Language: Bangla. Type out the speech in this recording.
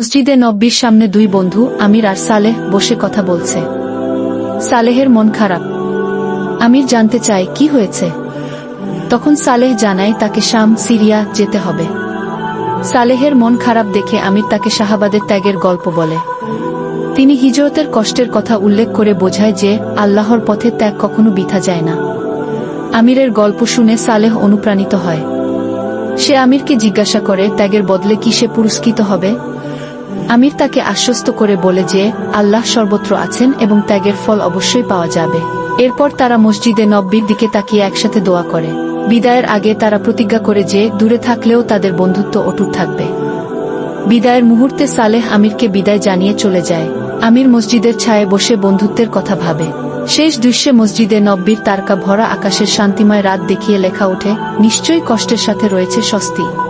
মসজিদে নব্বির সামনে দুই বন্ধু, আমির আর সালেহ, বসে কথা বলছে। সালেহের মন খারাপ। আমির জানতে চায়, কি হয়েছে? তখন সালেহ জানায়, তাকে শাম, সিরিয়া যেতে হবে। সালেহের মন খারাপ দেখে আমির তাকে শাহাবাদের ত্যাগের গল্প বলে। তিনি হিজরতের কষ্টের কথা উল্লেখ করে বোঝায় যে, আল্লাহর পথে ত্যাগ কখনো বিথা যায় না। আমিরের গল্প শুনে সালেহ অনুপ্রাণিত হয়। সে আমিরকে জিজ্ঞাসা করে, ত্যাগের বদলে কি সে পুরস্কৃত হবে? আমির তাকে আশ্বস্ত করে বলে যে, আল্লাহ সর্বত্র আছেন এবং ত্যাগের ফল অবশ্যই পাওয়া যাবে। এরপর তারা মসজিদে নব্বির দিকে তাকিয়ে একসাথে দোয়া করে। বিদায়ের আগে তারা প্রতিজ্ঞা করে যে, দূরে থাকলেও তাদের বন্ধুত্ব অটুট থাকবে। বিদায়ের মুহূর্তে সালেহ আমিরকে বিদায় জানিয়ে চলে যায়। আমির মসজিদের ছায়ে বসে বন্ধুত্বের কথা ভাবে। শেষ দৃশ্যে মসজিদে নব্বির তারকা ভরা আকাশের শান্তিময় রাত দেখিয়ে লেখা ওঠে, নিশ্চয়ই কষ্টের সাথে রয়েছে স্বস্তি।